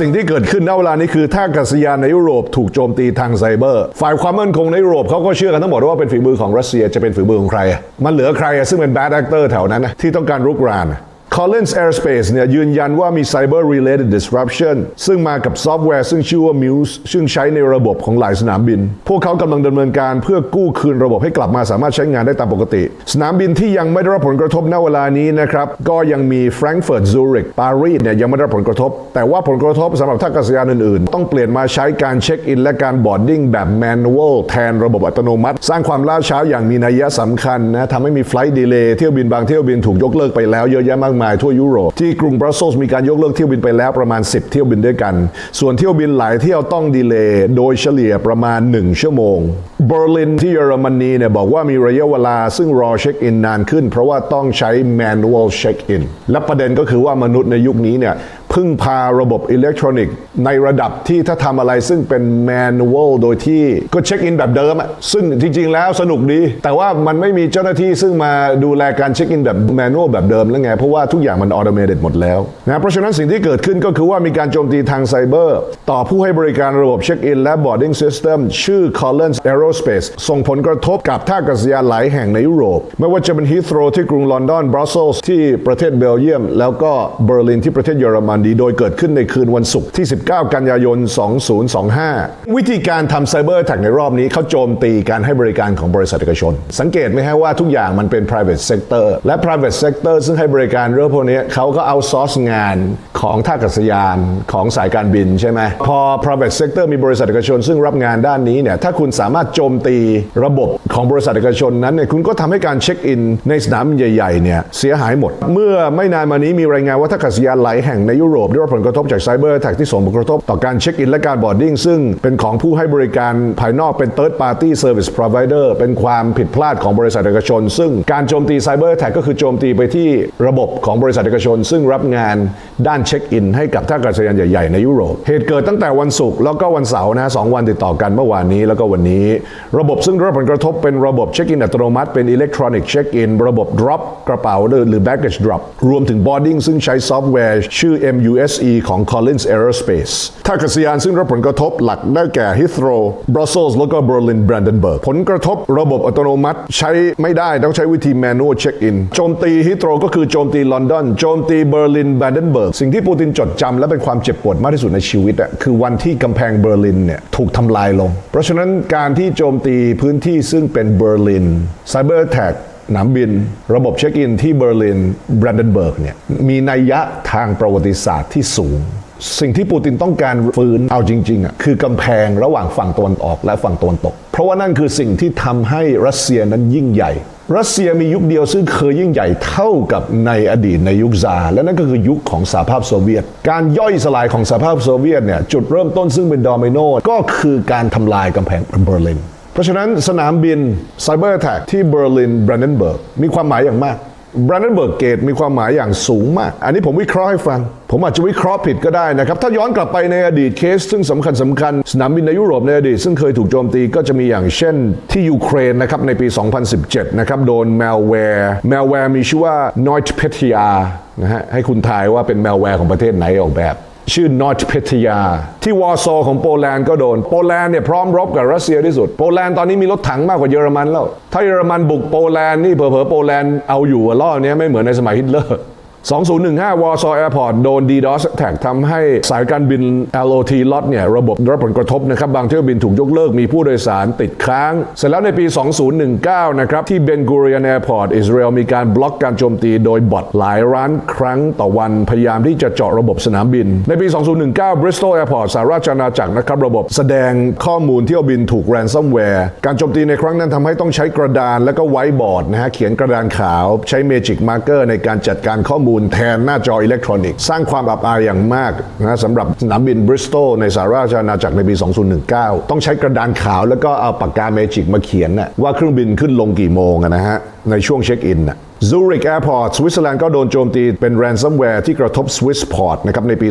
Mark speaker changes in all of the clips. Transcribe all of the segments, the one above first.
Speaker 1: สิ่งที่เกิดขึ้นณเวลานี้คือท่าอากาศยานในยุโรปถูกโจมตีทางไซเบอร์ ฝ่ายความมั่นคงในยุโรปเขาก็เชื่อกันทั้งหมดว่าเป็นฝีมือของรัสเซียจะเป็นฝีมือของใคร มันเหลือใครซึ่งเป็นแบดแอคเตอร์แถวนั้นที่ต้องการรุกรานอะ Collins Aerospace เนี่ยยืนยันว่ามี cyber related disruption ซึ่งมากับซอฟต์แวร์ซึ่งชื่อว่า Muse ซึ่งใช้ในระบบของหลายสนามบิน พวกเขากำลังดำเนินการเพื่อกู้คืนระบบให้กลับมาสามารถใช้งานได้ตามปกติ สนามบินที่ยังไม่ได้รับผลกระทบณเวลานี้นะครับ ก็ยังมี Frankfurt Zurich ปารีสเนี่ยยังไม่ได้รับผลกระทบ แต่ว่าผลกระทบสำหรับท่าอากาศยานอื่นๆ ต้องเปลี่ยนมาใช้การเช็คอินและการบอร์ดดิ้งแบบ manual แทนระบบอัตโนมัติ สร้างความล่าช้าอย่างมีนัยสำคัญนะทำให้มี flight delay เที่ยวบินบางเที่ยวบินถูกยกเลิกไปแล้วเยอะแยะมากมายทั่วยุโรป ที่กรุงบรัสเซลส์มีการยกเลิกเที่ยวบินไปแล้วประมาณ 10 เที่ยวบินด้วยกัน ส่วนเที่ยวบินหลายเที่ยวต้องดีเลย์โดยเฉลี่ยประมาณ 1 ชั่วโมงเบอร์ลินที่เยอรมนีเนี่ยบอกว่ามีระยะเวลาซึ่งรอเช็คอินนานขึ้น เพราะว่าต้องใช้ manual check in และประเด็นก็คือว่ามนุษย์ในยุคนี้เนี่ย พึ่งพาระบบอิเล็กทรอนิกส์ในระดับที่ถ้าทำอะไรซึ่งเป็น manual โดยที่ก็เช็คอินแบบเดิมอะซึ่งจริง ๆ แล้วสนุกดี แต่ว่ามันไม่มีเจ้าหน้าที่ซึ่งมาดูแลการเช็คอินแบบ manual แบบเดิมแล้วไง เพราะว่าทุกอย่างมัน automated หมดแล้วนะเพราะฉะนั้นสิ่งที่เกิดขึ้นก็คือว่ามีการโจมตีทางไซเบอร์ ต่อผู้ให้บริการระบบเช็คอินและ boarding system ชื่อ Collins Aerospace ส่งผลกระทบกับท่าอากาศยานหลายแห่งในยุโรป ไม่ว่าจะเป็น Heathrow ที่กรุงลอนดอนบรัสเซลส์ที่ประเทศเบลเยียม แล้วก็เบอร์ลินที่ประเทศเยอรมนีโดยเกิดขึ้นในคืนวันศุกร์ที่ 19 กันยายน 2025 วิธีการทำไซเบอร์แท็กในรอบนี้เขาโจมตีการให้บริการของบริษัทเอกชน สังเกตไหมฮะว่าทุกอย่างมันเป็น private sector และ private sector ซึ่งให้บริการเรื่องพวกนี้เขาก็เอาซอร์สงานของท่าอากาศยานของสายการบินใช่ไหมพอ private sector มีบริษัทเอกชน ซึ่งรับงานด้านนี้เนี่ยถ้าคุณสามารถโจมตีระบบ ของบริษัทเอกชนนั้นเนี่ยคุณก็ทำให้การเช็คอินในสนามใหญ่ๆเนี่ยเสียหายหมด เมื่อไม่นานมานี้มีรายงานว่าท่ากาศยานหลายแห่งในยุโรปได้รับผลกระทบจากไซเบอร์แท็กที่ส่งผลกระทบต่อการเช็คอินและการบอร์ดดิ้งซึ่งเป็นของผู้ให้บริการภายนอกเป็น third party service provider เป็นความผิดพลาดของบริษัทเอกชน ซึ่งการโจมตีไซเบอร์แท็กก็คือโจมตีไปที่ระบบของบริษัทเอกชน ซึ่งรับงานด้านเช็คอินให้กับท่ากาศยานใหญ่ๆในยุโรป เหตุเกิดตั้งแต่วันศุกร์แล้วก็วันเสาร์นะสองวันติดต่อกันเมื่อวานนี้แล้วก็วันนี้ ระบบซึ่งรับผลกระทบเป็นระบบเช็คอินอัตโนมัติเป็นอิเล็กทรอนิกส์เช็คอินระบบ drop กระเป๋าหรือ baggage drop รวมถึง boarding ซึ่งใช้ซอฟต์แวร์ ชื่อ MUSE ของ Collins Aerospace ท่าอากาศยานซึ่งรับผลกระทบหลักได้แก่ Heathrow Brussels แล้วก็ Berlin Brandenburg ผลกระทบระบบอัตโนมัติใช้ไม่ได้ต้องใช้วิธี manual check in โจมตี Heathrow ก็คือโจมตีลอนดอนโจมตีเบอร์ลิน Brandenburg สิ่งที่ปูตินจดจำและเป็นความเจ็บปวดมากที่สุดในชีวิตอะคือวันที่กำแพงเบอร์ลินเนี่ยถูกทำลายลง เพราะฉะนั้นการที่โจมตีพื้นที่ซึ่งเป็นเบอร์ลิน Cyber Attack สนามบิน ระบบเช็คอินที่เบอร์ลินแบรนเดนเบิร์กเนี่ยมีนัยยะทางประวัติศาสตร์ที่สูง สิ่งที่ปูตินต้องการฟื้นเอาจริงๆอะคือกำแพงระหว่างฝั่งตะวันออกและฝั่งตะวันตก เพราะว่านั่นคือสิ่งที่ทำให้รัสเซียนั้นยิ่งใหญ่รัสเซียมียุคเดียวซึ่งเคยยิ่งใหญ่เท่ากับในอดีตในยุคซาและนั่นก็คือยุคของสหภาพโซเวียต การย่อยสลายของสหภาพโซเวียตเนี่ยจุดเริ่มต้นซึ่งเป็นโดมิโนก็คือการทำลายกำแพงเบอร์ลิน เพราะฉะนั้นสนามบินไซเบอร์แท็กที่เบอร์ลินแบรนเดนเบิร์กมีความหมายอย่างมากแบรนเดนเบิร์กเกตมีความหมายอย่างสูงมาก อันนี้ผมวิเคราะห์ให้ฟัง ผมอาจจะวิเคราะห์ผิดก็ได้นะครับ ถ้าย้อนกลับไปในอดีตเคส ซึ่งสำคัญสำคัญ สนามบินในยุโรปในอดีต ซึ่งเคยถูกโจมตีก็จะมีอย่างเช่นที่ยูเครนนะครับ ในปี 2017 นะครับ โดนแมลแวร์แมลแวร์มีชื่อว่า n o i t p e t i a นะฮะให้คุณทายว่าเป็นแมลแวร์ของประเทศไหนออกแบบ ชื่อนอตเพทยา ที่วอร์ซอของโปแลนด์ก็โดน โปแลนด์เนี่ยพร้อมรบกับรัสเซียที่สุด โปแลนด์ตอนนี้มีรถถังมากกว่าเยอรมันแล้ว ถ้าเยอรมันบุกโปแลนด์นี่เผลอๆโปแลนด์เอาอยู่อะรอเนี้ยไม่เหมือนในสมัยฮิตเลอร์ 2015 วอร์ซอแอร์พอร์ตโดน DDoS attack ทำให้สายการบิน LOT ล็อตเนี่ยระบบรับผลกระทบนะครับ บางเที่ยวบินถูกยกเลิกมีผู้โดยสารติดค้าง เสร็จแล้วในปี 2019 นะครับ ที่เบนกูเรียนแอร์พอร์ตอิสราเอลมีการบล็อกการโจมตีโดยบอทหลายร้านครั้งต่อวัน พยายามที่จะเจาะระบบสนามบิน ในปี 2019 Bristol Airport สหราชอาณาจักรนะครับระบบแสดงข้อมูลเที่ยวบินถูกแรนซัมแวร์การโจมตีในครั้งนั้นทำให้ต้องใช้กระดานและก็ไวท์บอร์ดนะฮะเขียนกระดานขาวใช้เมจิกมาร์เกอร์ในการจัดการข้อมูลแทนหน้าจออิเล็กทรอนิกส์สร้างความอับอายอย่างมากนะสำหรับสนามบินบริสตอลในสหราชอาณาจักรในปี 2019 ต้องใช้กระดานขาวแล้วก็เอาปากกาเมจิกมาเขียนนะว่าเครื่องบินขึ้นลงกี่โมงนะฮะในช่วงเช็คอินนะ Zurich Airport สวิตเซอร์แลนด์ก็โดนโจมตีเป็น ransomware ที่กระทบ Swissport นะครับในปี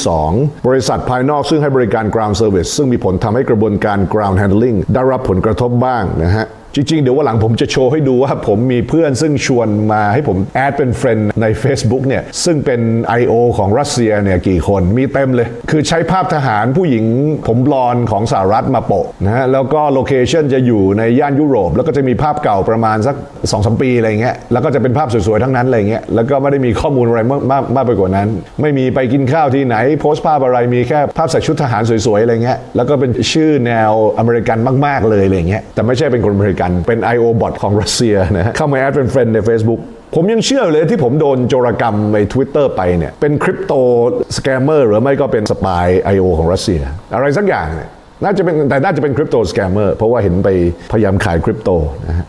Speaker 1: 2022 บริษัทภายนอกซึ่งให้บริการ ground service ซึ่งมีผลทำให้กระบวนการ ground handling ได้รับผลกระทบบ้างนะฮะ จริง ๆ เดี๋ยววันหลังผมจะโชว์ให้ดูว่าผมมีเพื่อนซึ่งชวนมาให้ผมแอดเป็นเฟรนด์ใน Facebook เนี่ย ซึ่งเป็น I.O. ของรัสเซียเนี่ยกี่คนมีเต็มเลย คือใช้ภาพทหารผู้หญิงผมบลอนของสหรัฐมาโปะนะฮะแล้วก็โลเคชันจะอยู่ในย่านยุโรป แล้วก็จะมีภาพเก่าประมาณสัก2อสปีอะไรเงี้ยแล้วก็จะเป็นภาพสวย ๆ ทั้งนั้นอะไรเงี้ยแล้วก็ไม่ได้มีข้อมูลอะไรมากมากมากไปกว่านั้น ไม่มีไปกินข้าวที่ไหน โพสต์ภาพอะไรมีแค่ภาพใส่ชุดทหารสวยๆอะไรเงี้ยแล้วก็เป็นชื่อแนวอเมริกันมาก ๆเลยอะไรเงี้ยแต่ไม่ใช่เป็นคนอเมริกันเป็น I.O. bot ของรัสเซียนะฮะเข้ามาแอดเป็นเฟรนด์ใน Facebook ผมยังเชื่อเลยที่ผมโดนโจรกรรมใน Twitter ไปเนี่ย เป็นคริปโตสแกมเมอร์หรือไม่ก็เป็นสปาย I.O. ของรัสเซีย อะไรสักอย่างเนี่ยน่าจะเป็นแต่น่าจะเป็นคริปโตสแกมเมอร์เพราะว่าเห็นไปพยายามขายคริปโตนะฮะ